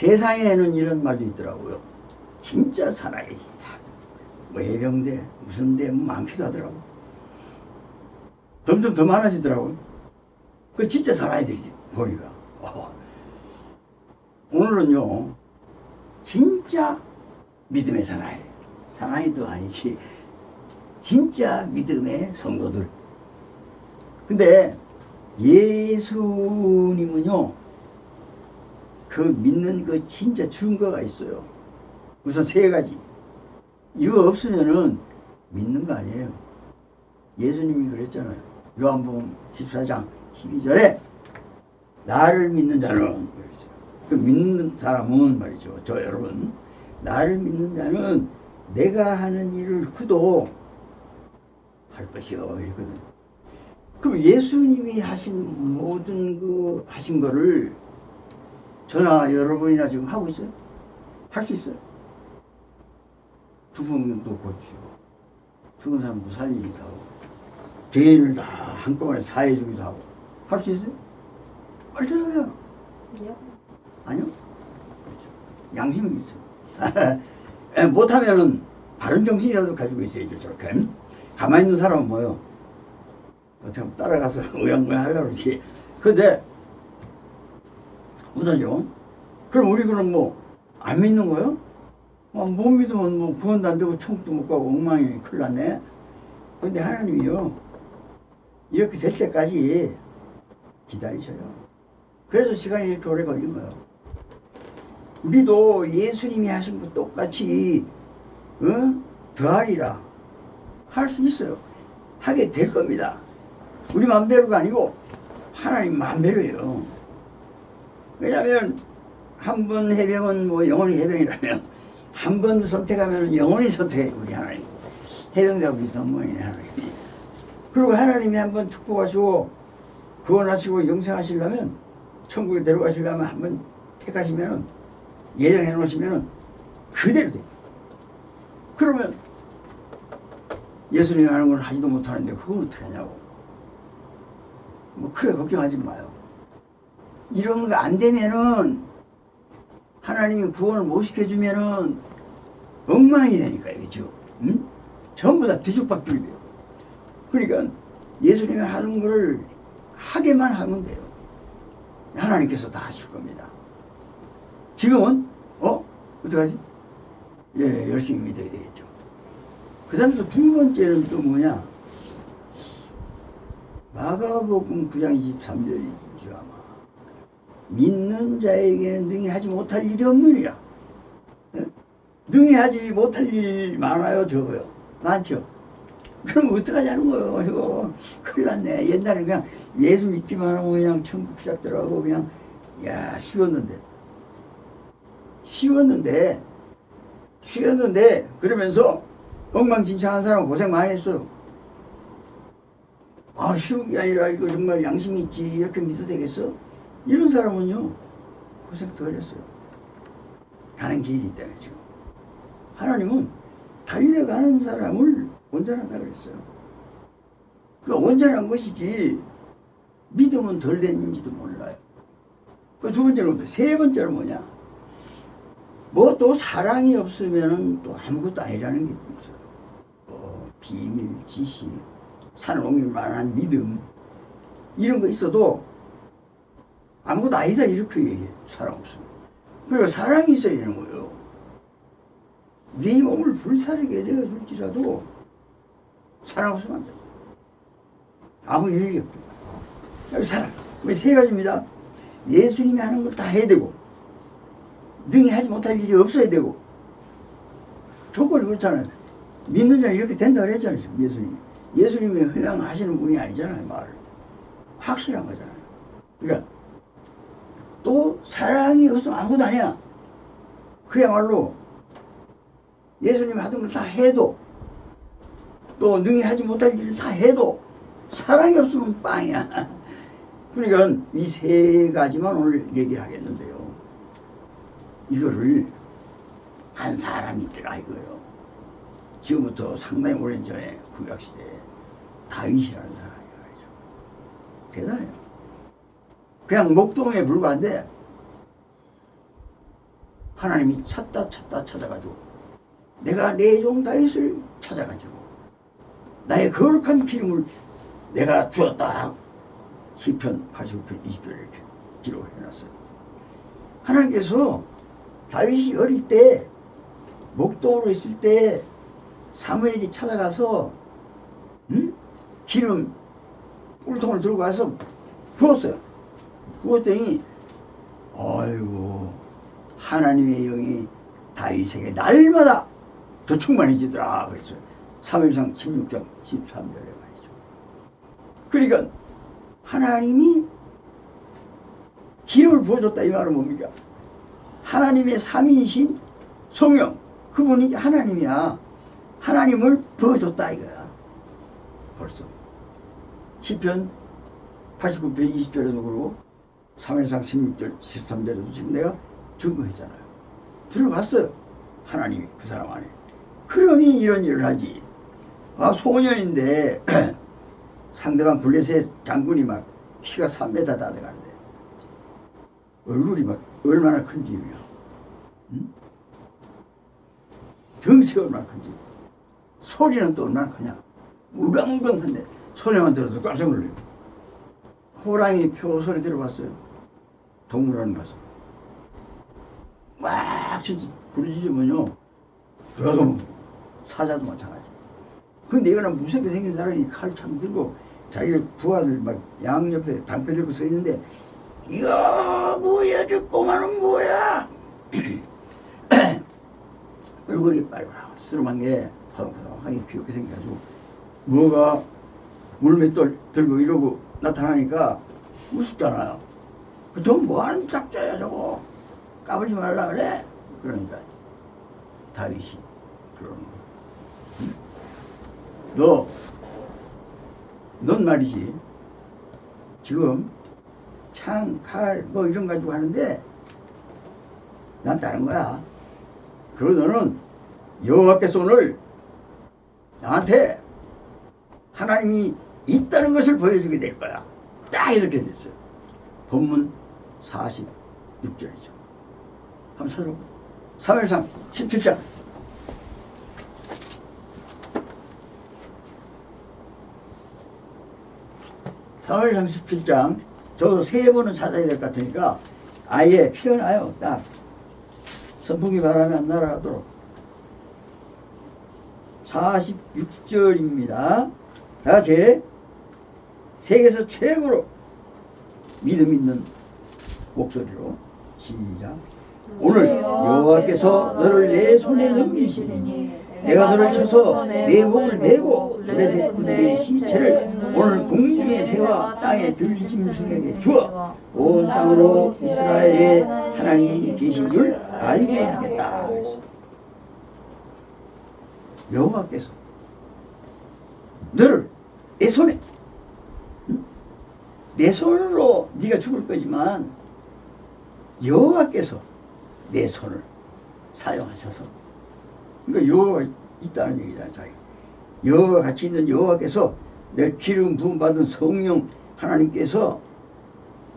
세상에는 이런 말도 있더라고요. 진짜 사나이. 뭐 해병대, 무슨 대, 뭐 많기도 하더라고. 점점 더 많아지더라고요. 그 진짜 사나이들이지, 보니까. 어. 오늘은요, 진짜 믿음의 사나이. 사나이도 아니지. 진짜 믿음의 성도들. 근데 예수님은요, 그 믿는 그 진짜 증거가 있어요. 우선 세 가지. 이거 없으면은 믿는 거 아니에요. 예수님이 그랬잖아요. 요한복음 14장 12절에 나를 믿는 자는 그랬어요. 그 믿는 사람은 말이죠. 저 여러분 나를 믿는 자는 내가 하는 일을 그도 할 것이요 이거든. 그럼 예수님이 하신 모든 그 하신 거를 저나 여러분이나 지금 하고 있어요? 할 수 있어요? 죽은 분도 고치고 죽은 사람도 살리기도 하고 죄인을 다 한꺼번에 사해주기도 하고 할 수 있어요? 알잖아요. 아니요? 그렇죠. 양심은 있어. 에, 못하면은 바른 정신이라도 가지고 있어야죠, 저렇게. 가만히 있는 사람은 뭐요? 어떻게 하면 따라가서 의양무양 하려고 그러지. 근데, 우선요. 그럼 우리 그럼 뭐, 안 믿는 거요? 어, 못 믿으면 뭐 구원도 안 되고 총도 못 가고 엉망이니 큰일 났네. 근데 하나님이요. 이렇게 될 때까지 기다리셔요. 그래서 시간이 이렇게 오래 걸린 거예요. 우리도 예수님이 하신 거 똑같이 어? 더하리라 할 수 있어요. 하게 될 겁니다. 우리 마음대로가 아니고 하나님 마음대로예요. 왜냐하면 한 번 해병은 뭐 영원히 해병이라면 한 번 선택하면 영원히 선택해 우리 하나님. 해병대하고 비슷한 모양이네 하나님. 그리고 하나님이 한 번 축복하시고 구원하시고 영생하시려면 천국에 데려가시려면 한 번 택하시면은 예정해 놓으시면은 그대로 돼. 그러면 예수님이 하는 걸 하지도 못하는데 그걸 어떻게 하냐고. 뭐 크게 걱정하지 마요. 이런 거 안 되면은 하나님이 구원을 못 시켜주면은 엉망이 되니까 이죠. 응? 전부 다 뒤죽박죽이 돼요. 그러니까 예수님이 하는 거를 하게만 하면 돼요. 하나님께서 다 하실 겁니다. 지금은 어 어떡하지? 예 열심히 믿어야 되겠죠. 그 다음 또두 번째는 또 뭐냐? 마가복음 9장 23절이죠 아마. 믿는 자에게는 능히 하지 못할 일이 없느니라. 예? 능히 하지 못할 일이 많아요 적어요. 많죠. 그럼 어떡하자는 거예요 이거 큰일 났네 옛날에 그냥 예수 믿기만 하면 그냥 천국 시작 들어가고 그냥 야 쉬웠는데 쉬웠는데 쉬웠는데 그러면서 엉망진창한 사람 고생 많이 했어요 아 쉬운 게 아니라 이거 정말 양심 있지 이렇게 믿어도 되겠어 이런 사람은요 고생 덜 했어요 가는 길이 때문에 지금 하나님은 달려가는 사람을 온전하다 그랬어요. 그 온전한 것이지 믿음은 덜 됐는지도 몰라요. 그 두 번째는 뭐세 번째는 뭐냐? 뭐 또 사랑이 없으면은 또 아무것도 아니라는 게 있어요. 어, 비밀, 지식, 산을 옮길 만한 믿음 이런 거 있어도 아무것도 아니다 이렇게 얘기해 사랑 없으면. 그리고 사랑이 있어야 되는 거예요. 네 몸을 불사르게 내어줄지라도 사랑 없으면 안 된다. 아무 일이. 여기 사랑. 세 가지입니다. 예수님이 하는 걸 다 해야 되고, 능히 하지 못할 일이 없어야 되고, 조건이 그렇잖아요. 믿는 자는 이렇게 된다 그랬잖아요. 예수님이. 예수님이 그냥 하시는 분이 아니잖아요. 말을. 확실한 거잖아요. 그러니까, 또 사랑이 없으면 아무것도 아니야. 그야말로 예수님이 하던 걸 다 해도 또 능히 하지 못할 일을 다 해도 사랑이 없으면 빵이야. 그러니까 이 세 가지만 오늘 얘기를 하겠는데요. 이거를 한 사람이 있더라 이거요. 지금부터 상당히 오랜 전에 구약시대에 다윗이라는 사람이 말이죠. 대단해요. 그냥 목동에 불과한데 하나님이 찾다 찾다 찾아가지고 내가 내 종 다윗을 찾아가지고 나의 거룩한 기름을 내가 주었다. 시편 89편 20절에 이렇게 기록을 해놨어요. 하나님께서 다윗이 어릴 때 목동으로 있을 때 사무엘이 찾아가서 응? 기름 꿀통을 들고 와서 부었어요. 부었더니 아이고 하나님의 영이 다윗에게 날마다 더 충만해지더라 그랬어요. 사무엘상 16장 13절에 말이죠. 그러니까 하나님이 기름을 부어줬다 이 말은 뭡니까? 하나님의 삼위이신 성령 그분이 하나님이야. 하나님을 부어줬다 이거야. 벌써 시편 89편 20절에도 그러고 3회상 16절 13절에도 지금 내가 증거했잖아요. 들어갔어요. 하나님이 그 사람 안에. 그러니 이런 일을 하지. 아 소년인데 상대방 블레셋 장군이 막 키가 3m 다 돼가는데 얼굴이 막 얼마나 큰지 그냥. 응? 덩치가 얼마나 큰지 소리는 또 얼마나 크냐 우강우강한데 소리만 들어도 깜짝 놀래요 호랑이 표 소리 들어봤어요 동물원 가서. 막 부르짖으면요. 그래도 사자도 마찬가지. 근데 이거는 무섭게 생긴 사람이 칼창 들고 자기 부하들 막 양옆에 방패 들고 서 있는데 이거 뭐야? 저 꼬마는 뭐야? 얼굴이 빨갛스름한 게 퍼덕퍼덕하게 귀엽게 생겨가지고 뭐가 물맷돌 들고 이러고 나타나니까 우습잖아요. 저 뭐하는 짝자야 저거 까불지 말라 그래. 그러니까 다윗이 그러는. 응? 너, 넌 말이지 지금 창, 칼, 뭐 이런 거 가지고 하는데 난 다른 거야. 너는 여호와께서 오늘 나한테 하나님이 있다는 것을 보여주게 될 거야. 딱 이렇게 됐어요. 본문 46절이죠. 한번 찾아보 3일상 17장. 삼월상 17장. 저도 세 번은 찾아야 될 것 같으니까 아예 피어나요. 딱. 선풍기 바람이 안 날아가도록 46절입니다. 다 같이 세계에서 최고로 믿음 있는 목소리로 시작. 오늘 여호와께서 너를 내 손에 넘기시니 내가 너를 쳐서 내 목을 메고 블레셋 군대의 시체를 오늘 공중의 새와 땅의 들짐승에게 주어 온 땅으로 이스라엘의 하나님이 계신 줄 알게 하겠다. 여호와께서 너를 내 손에 응? 내 손으로 네가 죽을 거지만 여호와께서 내 손을 사용하셔서 그러니까 여호가 있다는 얘기잖아요. 여호와 같이 있는 여호와께서 내 기름 부음 받은 성령 하나님께서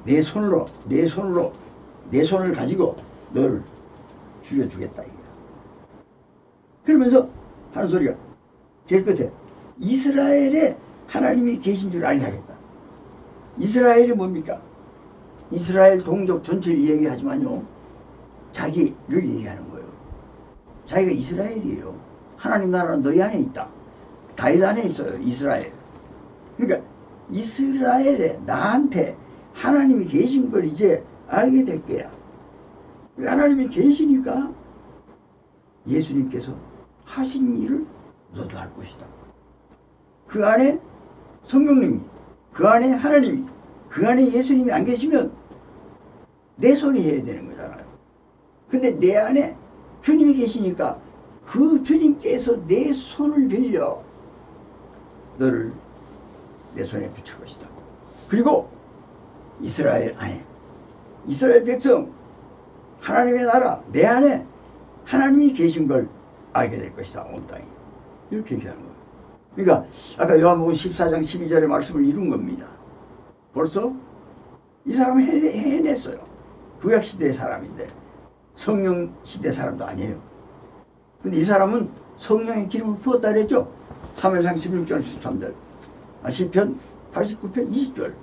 내 손으로 내 손으로 내 손을 가지고 너를 죽여주겠다 이게. 그러면서 하는 소리가 제일 끝에 이스라엘에 하나님이 계신 줄 알게 하겠다. 이스라엘이 뭡니까? 이스라엘 동족 전체를 이야기하지만요. 자기를 얘기하는 거예요. 자기가 이스라엘이에요. 하나님 나라는 너희 안에 있다. 다윗 안에 있어요. 이스라엘. 그러니까 이스라엘에 나한테 하나님이 계신 걸 이제 알게 될 거야. 하나님이 계시니까 예수님께서 하신 일을 너도 할 것이다. 그 안에 성령님이, 그 안에 하나님이, 그 안에 예수님이 안 계시면 내 손이 해야 되는 거잖아요. 근데 내 안에 주님이 계시니까 그 주님께서 내 손을 빌려 너를 내 손에 붙일 것이다. 그리고 이스라엘 안에 이스라엘 백성 하나님의 나라 내 안에 하나님이 계신 걸 알게 될 것이다. 온 땅에 이렇게 얘기하는 거예요. 그러니까 아까 요한복음 14장 12절의 말씀을 이룬 겁니다. 벌써 이 사람은 해, 해냈어요. 구약시대의 사람인데 성령 시대 사람도 아니에요. 근데 이 사람은 성령의 기름을 부었다 그랬죠. 3회상 16절 13절. 아, 10편 89편 20절.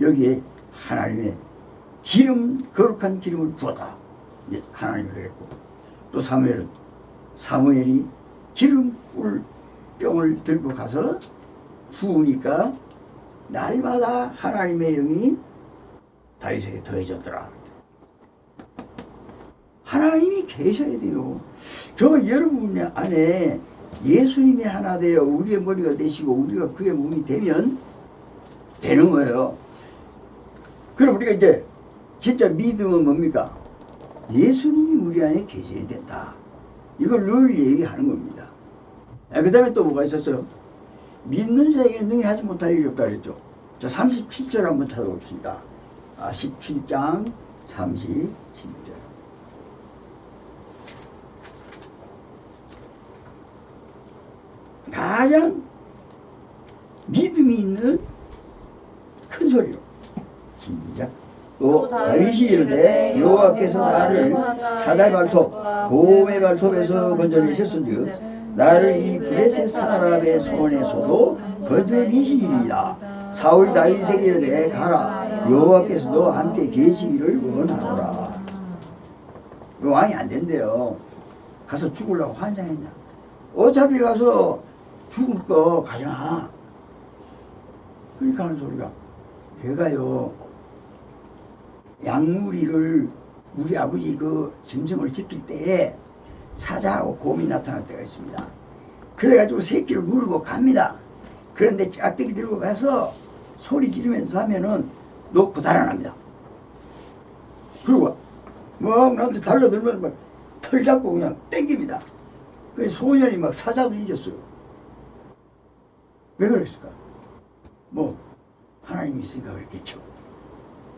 여기에 하나님의 기름, 거룩한 기름을 부었다. 하나님이 그랬고. 또 사무엘은 사무엘이 기름을 병을 들고 가서 부으니까 날마다 하나님의 영이 다윗에게 더해졌더라. 하나님이 계셔야 돼요. 저 여러분 안에 예수님이 하나 되어 우리의 머리가 되시고 우리가 그의 몸이 되면 되는 거예요. 그럼 우리가 이제 진짜 믿음은 뭡니까? 예수님이 우리 안에 계셔야 된다. 이걸 늘 얘기하는 겁니다. 그 다음에 또 뭐가 있었어요? 믿는 자에게는 능히 하지 못할 일이 없다 그랬죠. 자, 37절 한번 찾아봅시다. 아, 17장 37절. 가장 믿음이 있는 큰 소리로 시작 또 다윗이 이르되 여호와께서 나를 사자의 발톱 곰의 발톱에서 건져내셨은즉 나를 이 블레셋 사람의 손에서도 건져내시리이다 사울이 다윗에게 이르되 가라 여호와께서 너와 함께 계시기를 원하노라 왕이 안 된대요 가서 죽으려고 환장했냐 어차피 가서 죽을 거 가지마. 그러니까 하는 소리가 내가요 양무리를 우리 아버지 그 짐승을 지킬 때에 사자하고 곰이 나타날 때가 있습니다. 그래가지고 새끼를 물고 갑니다. 그런데 짝대기 들고 가서 소리 지르면서 하면은 놓고 달아납니다. 그리고 막 나한테 달려들면 막 털 잡고 그냥 땡깁니다. 그 소년이 막 사자도 이겼어요. 왜 그랬을까? 뭐 하나님이 있으니까 그랬겠죠.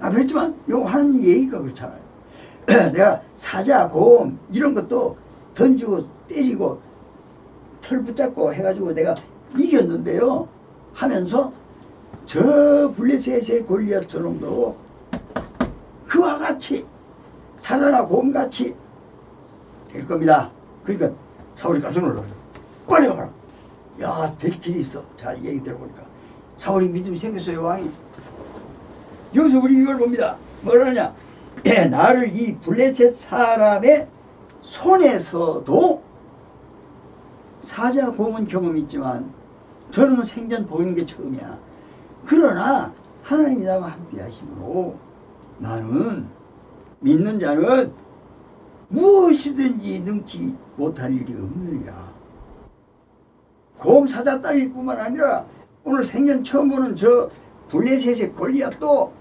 아 그렇지만 요 하는 얘기가 그렇잖아요. 내가 사자, 곰 이런 것도 던지고 때리고 털 붙잡고 해가지고 내가 이겼는데요. 하면서 저 블레셋의 골리앗 저놈도 그와 같이 사자나 곰 같이 될 겁니다. 그러니까 사울이 깜짝 놀라서 빨리 가라. 야, 될 길이 있어. 자, 얘기 들어보니까. 사울이 믿음이 생겼어요, 왕이. 여기서 우리 이걸 봅니다. 뭐라냐? 예, 나를 이 블레셋 사람의 손에서도 사자 고문 경험이 있지만 저는 생전 보는 게 처음이야. 그러나 하나님이 나와 함께 하심으로 나는 믿는 자는 무엇이든지 능치 못할 일이 없느니라. 곰 사자 따위뿐만 아니라 오늘 생전 처음 보는 저 블레셋의 골리앗도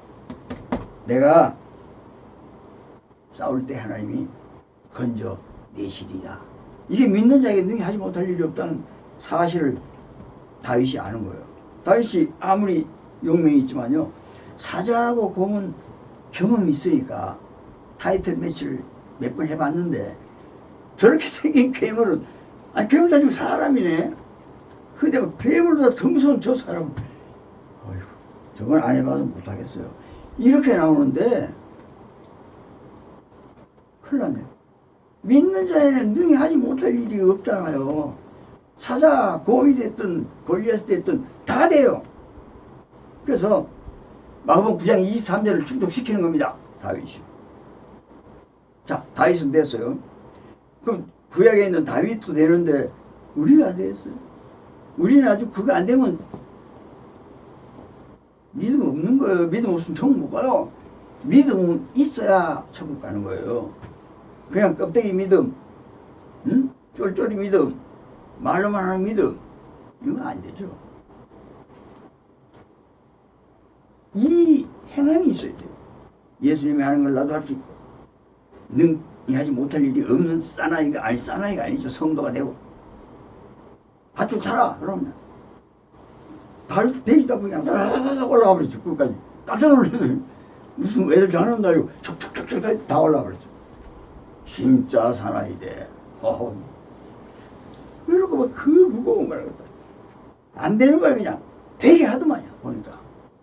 내가 싸울 때 하나님이 건져 내시리다. 이게 믿는 자에게 능히 하지 못할 일이 없다는 사실을 다윗이 아는 거예요. 다윗이 아무리 용맹이 있지만요. 사자하고 곰은 경험이 있으니까 타이틀 매치를 몇 번 해봤는데 저렇게 생긴 괴물은 아니 괴물 아니고 사람이네. 근데 더 무서운 저 사람. 어휴, 저건 안 해봐서 못하겠어요. 이렇게 나오는데 큰일 났네. 믿는 자에는 능히 하지 못할 일이 없잖아요. 사자, 곰이 됐든 골리앗이 됐든 다 돼요. 그래서 마가복 9장 23절을 충족시키는 겁니다. 다윗이. 자, 다윗은 됐어요. 그럼 구약에 있는 다윗도 되는데 우리가 안 되겠어요. 우리는 아주 그거 안 되면 믿음 없는 거예요. 믿음 없으면 천국 못 가요. 믿음 있어야 천국 가는 거예요. 그냥 껍데기 믿음, 응? 쫄쫄이 믿음, 말로만 하는 믿음, 이건 안 되죠. 이 행함이 있어야 돼요. 예수님이 하는 걸 나도 할 수 있고, 능히 하지 못할 일이 없는 사나이가, 아니, 사나이가 아니죠. 성도가 되고. 밧줄 타라! 그러면. 발, 베이스 잡고 그냥 올라가 버렸죠. 끝까지. 깜짝 놀랐어요. 무슨 애들 장난도 아니고 척척척척 다 올라가 버렸죠. 진짜 사나이 돼. 어허. 이러고 막그 무거운 걸 갖다. 안 되는 거야, 그냥. 되게 하더만요, 보니까.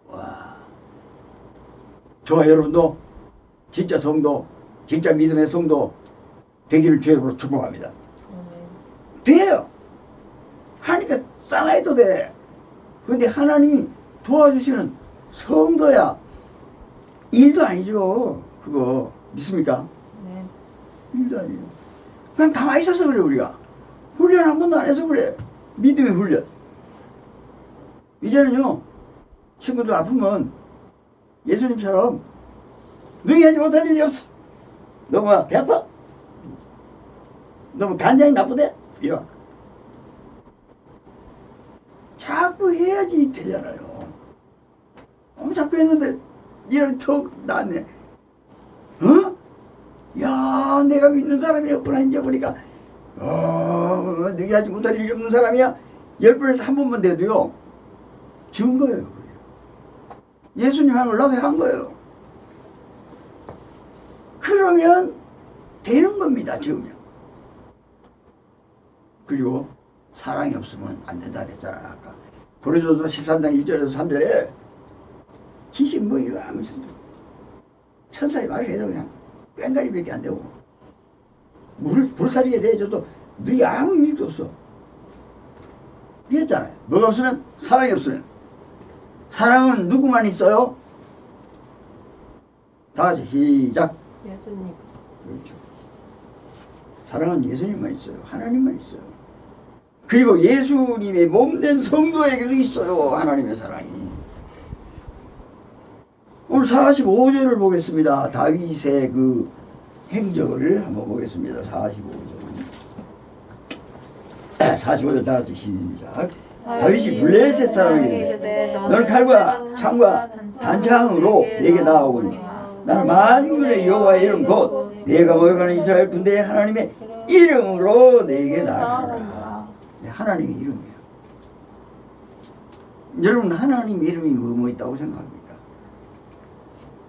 와. 저와 여러분도 진짜 성도, 진짜 믿음의 성도 되기를 주역으로 축복합니다. 아멘. 돼요. 하니까 살아도 돼. 근데 하나님이 도와주시는 성도야. 일도 아니죠. 그거 믿습니까? 네. 일도 아니에요. 그냥 가만히 있어서 그래 우리가. 훈련 한 번도 안 해서 그래. 믿음의 훈련. 이제는요. 친구들 아프면 예수님처럼 너희 하지 못할 일이 없어. 너 뭐야 배 아파? 너뭐 간장이 나쁘대? 이런. 해야지 되잖아요. 어, 자꾸 했는데 이런 턱 나네. 어? 야, 내가 믿는 사람이었구나 이제 보니까 어, 너희 하지 못할 일이 없는 사람이야. 열 번에서 한 번만 돼도요. 준 거예요. 그게. 예수님 한걸 나도 한 거예요. 그러면 되는 겁니다. 지으면. 그리고 사랑이 없으면 안 된다 그랬잖아 아까. 고린도서 13장 1절에서 3절에 귀신 뭐 이거 아무 소리 천사의 말을 해도 그냥 꽹가리밖에 안 되고 물, 불사리를 해줘도 너희 아무 일도 없어. 이랬잖아요. 뭐가 없으면? 사랑이 없으면. 사랑은 누구만 있어요? 다 같이 시작. 예수님. 그렇죠. 사랑은 예수님만 있어요. 하나님만 있어요 그리고 예수님의 몸된 성도에게도 있어요 하나님의 사랑이 오늘 45절을 보겠습니다. 다윗의 그 행적을 한번 보겠습니다. 45절. 45절 다 같이 시작. 다윗이 블레셋 사람에게 너는 칼과 창과 단창으로 내게 나아오니 나는 만군의 여호와의 이름 곧 내가 모여가는 이스라엘 군대의 하나님의 이름으로 내게 나아가라. 네, 하나님의 이름이에요. 여러분 하나님 이름이 뭐뭐 있다고 생각합니까?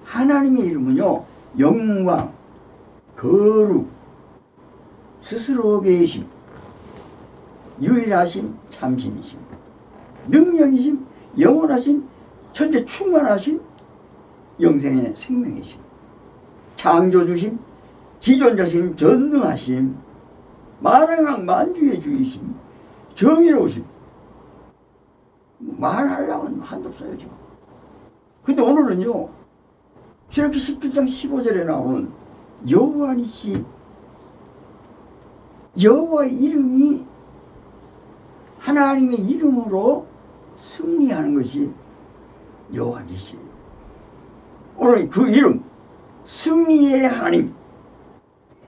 하나님의 이름은요 영광, 거룩, 스스로 계심, 유일하심, 참신이심, 능력이심, 영원하심, 천재 충만하심, 영생의 생명이심, 창조주심, 지존자심, 전능하심, 만왕왕 만주의 주이심, 정의로우심. 말하려면 한도 없어요 지금. 근데 오늘은요 저렇게 17장 15절에 나온 여호와니시 여호와 이름이 하나님의 이름으로 승리하는 것이 여호와니시예요. 오늘 그 이름 승리의 하나님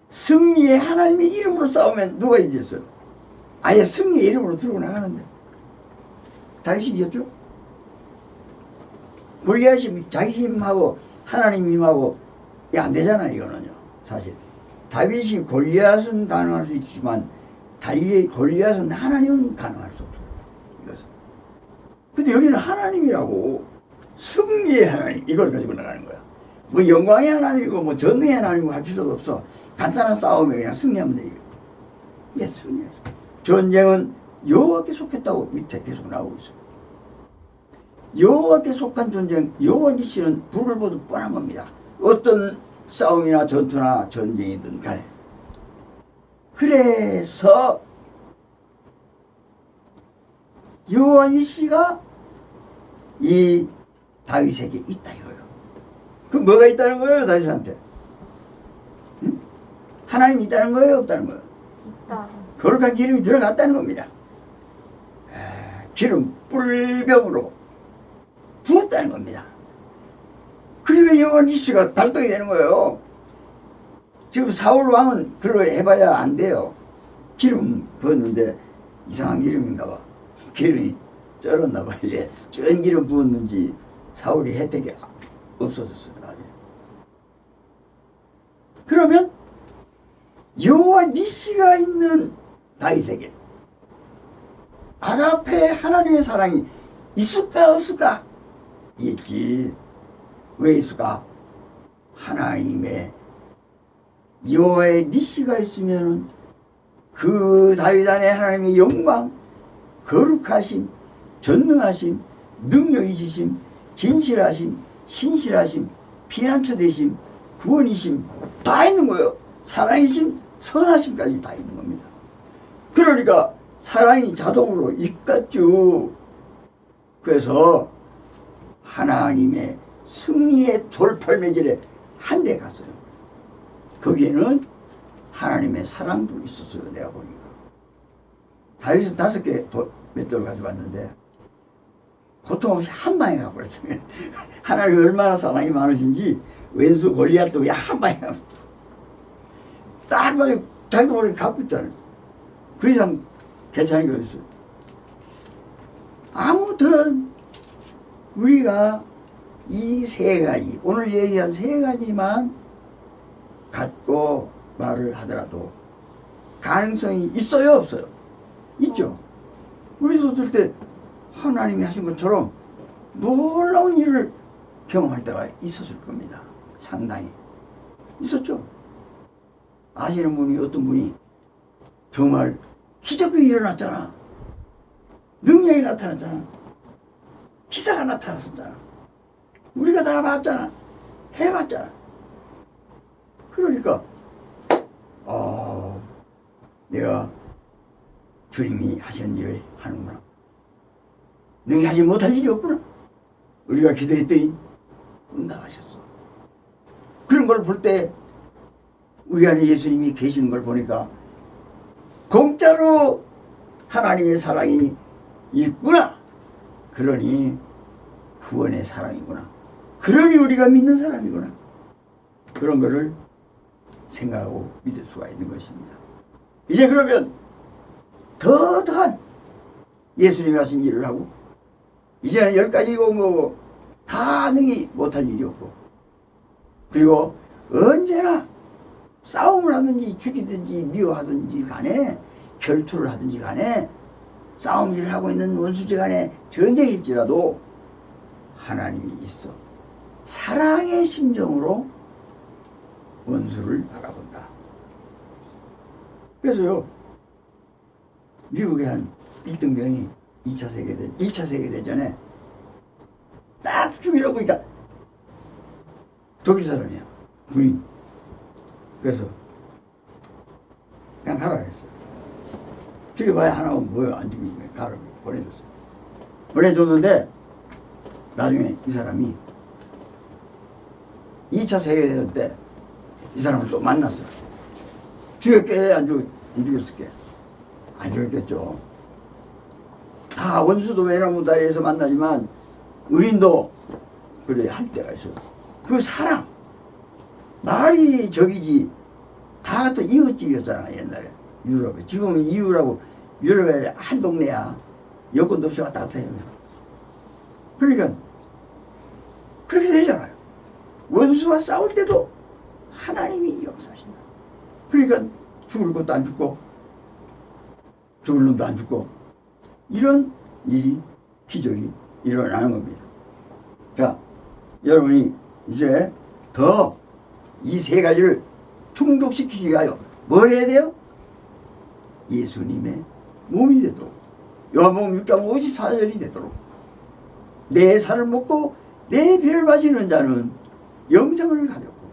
승리의 하나님의 이름으로 싸우면 누가 이겼어요? 아예 승리의 이름으로 들고 나가는데. 다윗이 이겼죠? 골리앗이 자기 힘하고 하나님 힘하고 이게 안 되잖아 이거는요. 사실. 다윗이 골리앗은 가능할 수 있지만 달리 골리앗은 하나님은 가능할 수 없어요. 이것은. 근데 여기는 하나님이라고. 승리의 하나님. 이걸 가지고 나가는 거야. 뭐 영광의 하나님이고 뭐 전능의 하나님이고 할 필요도 없어. 간단한 싸움에 그냥 승리하면 돼 이게 승리야 전쟁은 여호와께 속했다고 밑에 계속 나오고 있어요 여호와께 속한 전쟁, 여호와 니시는 불을 보듯 뻔한 겁니다. 어떤 싸움이나 전투나 전쟁이든 간에. 그래서 여호와 니시가 이 다윗에게 있다 이거예요. 그럼 뭐가 있다는 거예요, 다윗한테? 응? 하나님이 있다는 거예요, 없다는 거예요? 있다. 거룩한 기름이 들어갔다는 겁니다. 에, 기름 뿔병으로 부었다는 겁니다. 그리고 여호와 니시가 발동이 되는 거예요. 지금 사울 왕은 그걸 해봐야 안 돼요. 기름 부었는데 이상한 기름인가 봐. 기름이 쩔었나 봐. 이게 쩐 기름 부었는지 사울이 혜택이 없어졌어요. 그러면 여호와 니시가 있는 다윗에게 아가페 하나님의 사랑이 있을까 없을까? 있지. 왜 있을까? 하나님의 여호와의 니시가 있으면은 그 다윗 안에 하나님의 영광, 거룩하심, 전능하심, 능력 있으심, 진실하심, 신실하심, 피난처 되심, 구원이심 다 있는 거예요. 사랑이심, 선하심까지 다 있는 겁니다. 그러니까 사랑이 자동으로 입갔죠. 그래서 하나님의 승리의 돌팔매질에 한 대 갔어요. 거기에는 하나님의 사랑도 있었어요. 내가 보니까. 다윗은 다섯 개 맷돌 가져왔는데 고통 없이 한 방에 가버렸어요. 하나님이 얼마나 사랑이 많으신지 왼수 골리앗도 한 방에 가. 딱 자기도 모르게 갖고 있잖아요. 그 이상 괜찮은 게 어딨어요. 아무튼 우리가 이 세 가지 오늘 얘기한 세 가지만 갖고 말을 하더라도 가능성이 있어요 없어요? 있죠. 우리도 들 때 하나님이 하신 것처럼 놀라운 일을 경험할 때가 있었을 겁니다. 상당히 있었죠. 아시는 분이 어떤 분이 정말 기적이 일어났잖아. 능력이 나타났잖아. 기사가 나타났었잖아. 우리가 다 봤잖아. 해봤잖아. 그러니까, 어, 내가 주님이 하시는 일을 하는구나. 능히 하지 못할 일이 없구나. 우리가 기도했더니 응답하셨어. 그런 걸 볼 때 우리 안에 예수님이 계시는 걸 보니까 공짜로 하나님의 사랑이 있구나. 그러니 구원의 사랑이구나. 그러니 우리가 믿는 사람이구나. 그런 거를 생각하고 믿을 수가 있는 것입니다. 이제 그러면 더 더한 예수님이 하신 일을 하고 이제는 열 가지고 뭐 다 능히 못할 일이 없고 그리고 언제나 싸움을 하든지 죽이든지 미워하든지 간에 결투를 하든지 간에 싸움질을 하고 있는 원수지 간에 전쟁일지라도 하나님이 있어 사랑의 심정으로 원수를 바라본다. 그래서요 미국의 한 1등병이 2차 세계대 1차 세계대전에 딱 죽이려고 그러니까 독일 사람이야 군인 그래서 그냥 가라 그랬어요. 죽여봐야 하나면 뭐야 안 그냥 가라 보내줬어요. 보내줬는데 나중에 이 사람이 2차 세계대전 때 이 사람을 또 만났어요. 죽였게 안, 죽, 안 죽였을게. 안 죽였겠죠. 다 원수도 외나무 다리에서 만나지만 은인도 그래 할 때가 있어요. 그 사랑 말이 적이지 다 같은 이웃집이었잖아 옛날에 유럽에 지금은 이웃라고 유럽에 한 동네야 여권도 없이 왔다 갔다 해요. 그러니까 그렇게 되잖아요. 원수와 싸울 때도 하나님이 역사하신다. 그러니까 죽을 것도 안 죽고 죽을 놈도 안 죽고 이런 일이 기적이 일어나는 겁니다. 자, 여러분이 이제 더 이 세 가지를 충족시키기 위하여 뭘 해야 돼요? 예수님의 몸이 되도록 요한복음 6장 54절이 되도록 내 살을 먹고 내 피를 마시는 자는 영생을 가졌고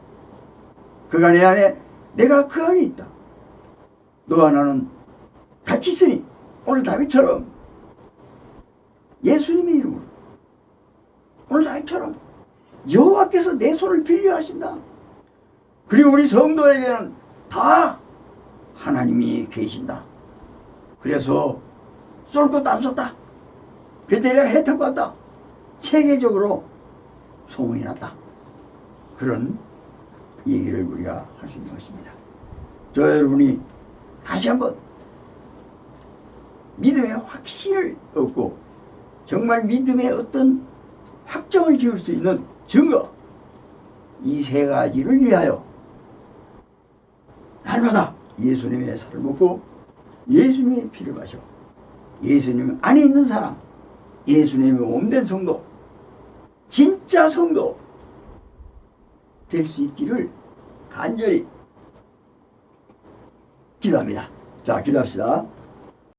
그가 내 안에 내가 그 안에 있다. 너와 나는 같이 있으니 오늘 다윗처럼 예수님의 이름으로 오늘 다윗처럼 여호와께서 내 손을 빌려 하신다. 그리고 우리 성도에게는 다 하나님이 계신다. 그래서 쏠 것도 안 썼다. 그랬더니 내가 혜택 받다. 세계적으로 소문이 났다. 그런 얘기를 우리가 할 수 있는 것입니다. 저 여러분이 다시 한번 믿음의 확신을 얻고 정말 믿음의 어떤 확정을 지을 수 있는 증거 이 세 가지를 위하여 날마다 예수님의 살을 먹고 예수님의 피를 마셔 예수님 안에 있는 사람 예수님의 몸된 성도 진짜 성도 될 수 있기를 간절히 기도합니다. 자, 기도합시다.